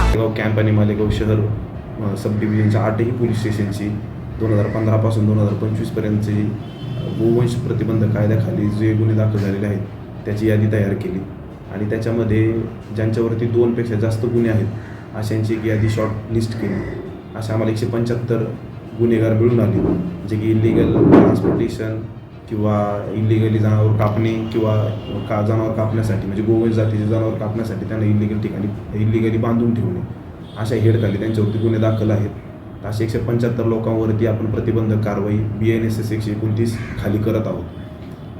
हो, मालेगाव कॅम्प आणि मालेगाव शहर सब डिव्हिजनच्या आठही पोलीस स्टेशनची दोन हजार पंधरापासून दोन हजार पंचवीसपर्यंतची गोवंश प्रतिबंध कायद्याखाली जे गुन्हे दाखल झालेले आहेत त्याची यादी तयार केली. आणि त्याच्यामध्ये ज्यांच्यावरती दोनपेक्षा जास्त गुन्हे आहेत अशांची एक यादी शॉर्ट लिस्ट केली. अशा आम्हाला एकशे पंच्याहत्तर गुन्हेगार मिळून आले जे की इलिगल ट्रान्सपोर्टेशन किंवा इलिगली जनावर कापणे किंवा का जनावर कापण्यासाठी म्हणजे गोवंश जातीचे जनावर कापण्यासाठी त्यांना इलिगल ठिकाणी इलिगली बांधून ठेवणे. अशा हेडखाली त्यांच्यावरती गुन्हे दाखल आहेत. तर असे एकशे पंच्याहत्तर लोकांवरती आपण प्रतिबंधक कारवाई बी एन एस एस एकशे एकोणतीस खाली करत आहोत.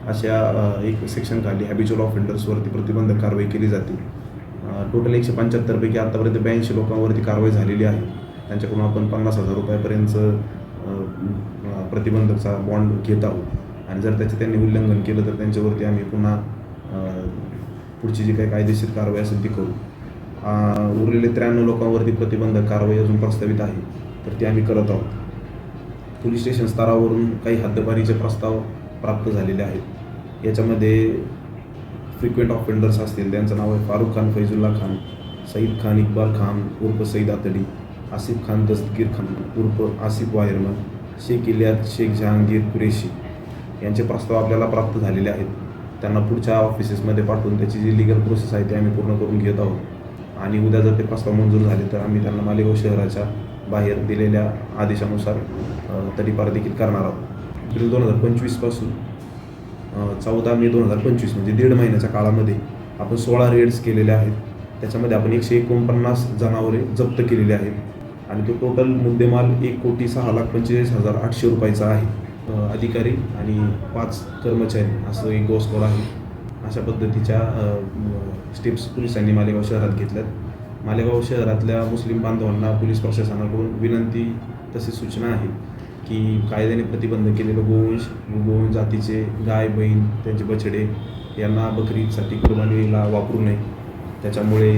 अशा एक सेक्शन खाली हॅबिच्युअल ऑफेंडर्सवरती प्रतिबंधक कारवाई केली जाते. टोटल एकशे पंच्याहत्तरपैकी आत्तापर्यंत ब्याऐंशी लोकांवरती कारवाई झालेली आहे. त्यांच्याकडून आपण पन्नास हजार रुपयापर्यंतचं प्रतिबंधकचा बॉन्ड घेत आहोत. आणि जर त्याचे त्यांनी उल्लंघन केलं तर त्यांच्यावरती आम्ही पुन्हा पुढची जी काही कायदेशीर कारवाई असेल ती करू. उरलेले त्र्याण्णव लोकांवरती प्रतिबंधक कारवाई अजून प्रस्तावित आहे तर ती आम्ही करत आहोत. पोलीस स्टेशन स्तरावरून काही हद्दपारीचे प्रस्ताव प्राप्त झालेले आहेत. याच्यामध्ये फ्रिक्वेंट ऑफेंडर्स असतील त्यांचं नाव आहे फारुख खान फैजुल्ला खान सईद खान इक्बाल खान उर्फ सईद आतडी आसिफ खान दस्तगीर खान उर्फ आसिफ वायरमन शेख इलियात शेख जहांगीर कुरेशी. यांचे प्रस्ताव आपल्याला प्राप्त झालेले आहेत. त्यांना पुढच्या ऑफिसेसमध्ये पाठवून त्याची जी लिगल प्रोसेस आहे ती आम्ही पूर्ण करून घेत आहोत. आणि उद्या जर ते प्रस्ताव मंजूर झाले तर आम्ही त्यांना मालेगाव शहराच्या बाहेर दिलेल्या आदेशानुसार तडीपार देखील करणार आहोत. एप्रिल दोन हजार पंचवीसपासून चौदा मे दोन हजार पंचवीस म्हणजे दीड महिन्याच्या काळामध्ये आपण सोळा रेड्स केलेले आहेत. त्याच्यामध्ये आपण एकशे एकोणपन्नास जनावरे जप्त केलेली आहेत. आणि तो टोटल मुद्देमाल एक कोटी सहा लाख पंचेचाळीस हजार आठशे रुपयाचा आहे. अधिकारी आणि पाच कर्मचारी असं एक गोस्कोड आहे? अशा पद्धतीच्या स्टेप्स पोलिसांनी मालेगाव शहरात घेतल्यात. मालेगाव शहरातल्या मुस्लिम बांधवांना पोलीस प्रशासनाकडून विनंती तशी सूचना आहे की कायद्याने प्रतिबंध केलेलं गोवंश गोवंश जातीचे गाय बैल त्यांचे बछडे यांना बकरीसाठी कुर्बानीला वापरू नये. त्याच्यामुळे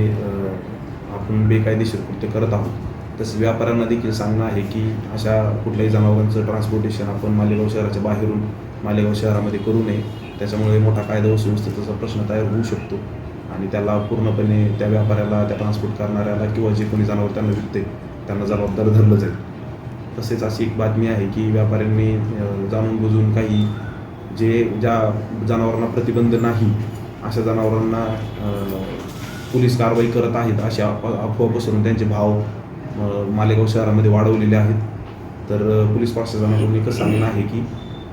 आपण बेकायदेशीर कृत्य करत आहोत. तसंच व्यापाऱ्यांना देखील सांगणं आहे की अशा कुठल्याही जनावरांचं ट्रान्सपोर्टेशन आपण मालेगाव शहराच्या बाहेरून मालेगाव शहरामध्ये करू नये. त्याच्यामुळे मोठा कायदा व सुव्यवस्थेचा प्रश्न तयार होऊ शकतो. आणि त्याला पूर्णपणे त्या व्यापाऱ्याला त्या ट्रान्सपोर्ट करणाऱ्याला किंवा जे कोणी जनावर त्यांना विकते त्यांना जबाबदार धरलं जाईल तसेच अशी एक बातमी आहे की व्यापाऱ्यांनी जाणून बुजून काही जे ज्या जनावरांना प्रतिबंध नाही अशा जनावरांना पोलीस कारवाई करत आहेत अशा अफवा पसरून त्यांचे भाव मालेगाव शहरामध्ये वाढवलेले आहेत. तर पोलीस प्रशासनाकडून एकच सांगणं आहे की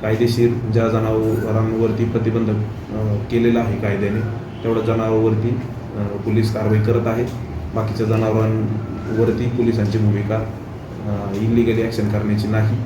कायदेशीर ज्या जनावरांवरती प्रतिबंध केलेला आहे कायद्याने तेवढ्या जनावरांवरती पोलीस कारवाई करत आहेत बाकीच्या जनावरांवरती पोलिसांची भूमिका इलिगली ॲक्शन करण्याची नाही.